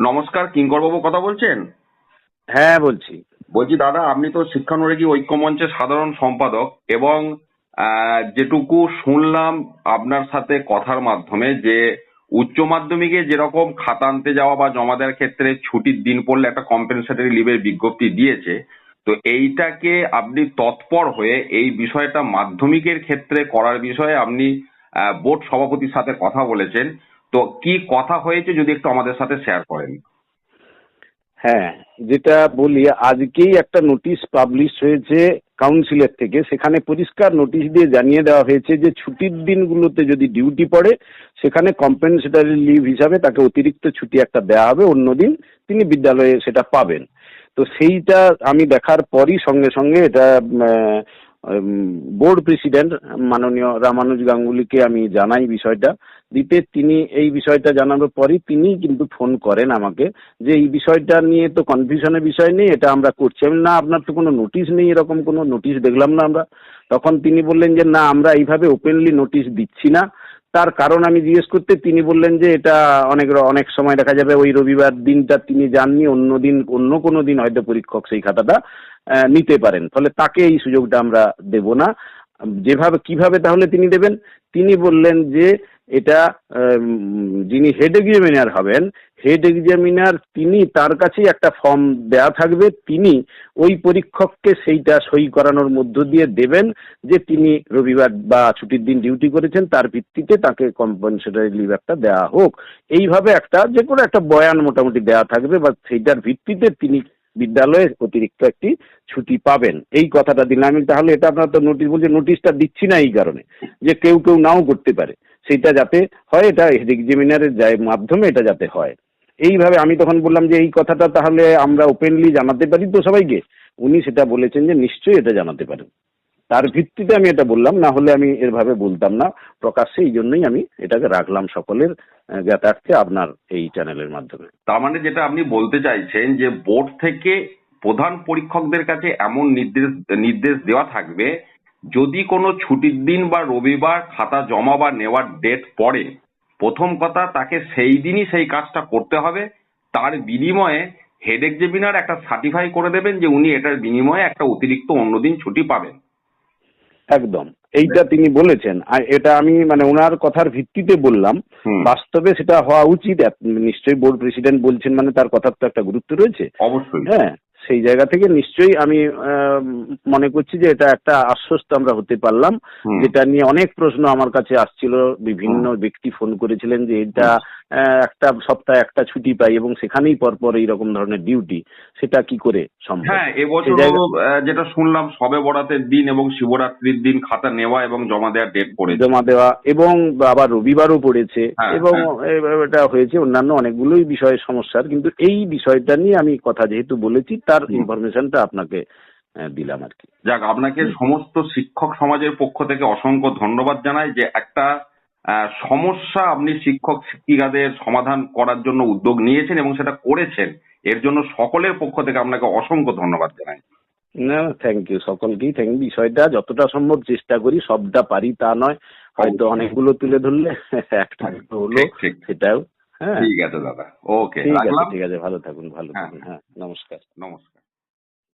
নমস্কার কিঙ্কর বাবু কথা বলছেন? হ্যাঁ বলছি। বলছি দাদা আপনি তো শিক্ষানুরাগী ঐক্যমঞ্চের সাধারণ সম্পাদক এবং যেটুকু শুনলাম আপনার সাথে কথার মাধ্যমে যে উচ্চ মাধ্যমিকে যেরকম খাতা আনতে যাওয়া বা জমা দেওয়ার ক্ষেত্রে ছুটির দিন পড়লে একটা কম্পেনসেটরি লিভের বিজ্ঞপ্তি দিয়েছে তো এইটাকে আপনি তৎপর হয়ে এই বিষয়টা মাধ্যমিকের ক্ষেত্রে করার বিষয়ে আপনি বোর্ড সভাপতির সাথে কথা বলেছেন। তো কি কথা হয়েছে যদি একটু আমাদের সাথে শেয়ার করেন? হ্যাঁ যেটা বলি, আজকেই একটা নোটিশ পাবলিশ হয়েছে কাউন্সিলের থেকে। সেখানে পরিষ্কার নোটিশ দিয়ে জানিয়ে দেওয়া হয়েছে যে ছুটির দিনগুলোতে যদি ডিউটি পড়ে, সেখানে কম্পেনসেটারি লিভ হিসাবে তাকে অতিরিক্ত ছুটি একটা দেওয়া হবে। অন্যদিন তিনি বিদ্যালয়ে সেটা পাবেন। তো সেইটা আমি দেখার পরই সঙ্গে সঙ্গে এটা বোর্ড প্রেসিডেন্ট মাননীয় রামানুজ গাঙ্গুলিকে আমি জানাই বিষয়টা। দিতে তিনি এই বিষয়টা জানানোর পরই তিনি কিন্তু ফোন করেন আমাকে যে এই বিষয়টা নিয়ে তো কনফিউশনের বিষয় নেই, এটা আমরা করছি। আমি না, আপনার তো কোনো নোটিশ নেই, এরকম কোনো নোটিশ দেখলাম না আমরা। তখন তিনি বললেন যে, না, আমরা এইভাবে ওপেনলি নোটিশ দিচ্ছি না। তার কারণ আমি জিজ্ঞেস করতে, তিনি বললেন যে এটা অনেক অনেক সময় দেখা যাবে ওই রবিবার দিনটা তিনি যাননি, অন্য দিন, অন্য কোনো দিন হয়তো পরীক্ষক সেই খাতাটা নিতে পারেন। ফলে তাকে এই সুযোগটা আমরা দেব না। যেভাবে, কীভাবে তাহলে তিনি দেবেন? তিনি বললেন যে এটা যিনি হেড এক্সামিনার হবেন হেড এক্সামিনার তিনি তার কাছেই একটা ফর্ম দেয়া থাকবে, তিনি ওই পরীক্ষককে সেইটা সই করানোর মধ্য দিয়ে দেবেন যে তিনি রবিবার বা ছুটির দিন ডিউটি করেছেন, তার ভিত্তিতে তাকে কম্পেনসেটারি লিভ একটা দেওয়া হোক। এইভাবে একটা যে কোনো একটা বয়ান মোটামুটি দেওয়া থাকবে, বা সেইটার ভিত্তিতে তিনি বিদ্যালয়ে অতিরিক্ত একটি ছুটি পাবেন। এই কথাটা দিলাম। আমি তাহলে এটা আপনার তো নোটিশ বলছে নোটিশটা দিচ্ছি না এই কারণে, যে কেউ কেউ নাও করতে পারে। সেইটা যাতে হয়, এটা এক্সামিনারের যায় মাধ্যমে এটা যাতে হয়। এইভাবে আমি তখন বললাম যে, এই কথাটা তাহলে আমরা ওপেনলি জানাতে পারি তো সবাইকে। উনি সেটা বলেছেন যে, নিশ্চয়ই এটা জানাতে পারেন। তার ভিত্তিতে আমি এটা বললাম, না হলে আমি এরভাবে বলতাম না। প্রকাশ্যে এই জন্যই আমি এটাকে রাখলাম সকলের জ্ঞাতার্থে আপনার এই চ্যানেলের মাধ্যমে। তার মানে যেটা আপনি বলতে চাইছেন যে, বোর্ড থেকে প্রধান পরীক্ষকদের কাছে এমন নির্দেশ নির্দেশ দেওয়া থাকবে যদি কোনো ছুটির দিন বা রবিবার খাতা জমা বা নেওয়ার ডেট পড়ে প্রথম কথা তাকে সেই দিনই সেই কাজটা করতে হবে। তার বিনিময়ে হেড এক্সামিনার একটা সার্টিফাই করে দেবেন যে উনি এটার বিনিময়ে একটা অতিরিক্ত অন্যদিন ছুটি পাবেন। একদম। এইটা তিনি বলেছেন। আর এটা আমি মানে ওনার কথার ভিত্তিতে বললাম। বাস্তবে সেটা হওয়া উচিত। নিশ্চয়ই বোর্ড প্রেসিডেন্ট বলছেন মানে তার কথার তো একটা গুরুত্ব রয়েছে। অবশ্যই। হ্যাঁ। সেই জায়গা থেকে নিশ্চয়ই আমি আহ, মনে করছি যে এটা একটা আশ্বস্ত আমরা হতে পারলাম। যেটা নিয়ে অনেক প্রশ্ন আমার কাছে আসছিল। বিভিন্ন ব্যক্তি ফোন করেছিলেন যে এটা একটা সপ্তাহে একটা ছুটি পাই এবং সেখানেই পরপর এইরকম ধরনের ডিউটি সেটা কি করে সম্ভব? হ্যাঁ এবছর যেটা শুনলাম সবে বরাতের দিন এবং শিবরাত্রির দিন খাতা নেওয়া এবং জমা দেওয়ার ডেট পড়েছে। জমা দেওয়া এবং আবার রবিবারও পড়েছে হ্যাঁ, এবং হ্যাঁ। এটা হয়েছে অন্যান্য অনেকগুলোই বিষয় সমস্যার কিন্তু এই বিষয়টা নিয়ে আমি কথা যেহেতু বলেছি তার ইনফরমেশনটা আপনাকে দিলাম আর কি। যাক আপনাকে সমস্ত শিক্ষক সমাজের পক্ষ থেকে অসংখ্য ধন্যবাদ জানাই যে একটা সমস্যা আপনি শিক্ষক শিক্ষিকাদের সমাধান করার জন্য উদ্যোগ নিয়েছেন এবং সেটা করেছেন। এর জন্য সকলের পক্ষ থেকে আপনাকে অসংখ্য ধন্যবাদ জানাই। না থ্যাংক ইউ সকলকেই থ্যাংক বিষয়টা যতটা সম্ভব চেষ্টা করি সবটা পারি তা নয়। হয়তো অনেকগুলো তুলে ধরলে একটা দুটো হলো। সেটাও হ্যাঁ। ঠিক আছে দাদা। ওকে ঠিক আছে ঠিক আছে ভালো থাকুন ভালো হ্যাঁ। থাকুন হ্যাঁ নমস্কার। নমস্কার।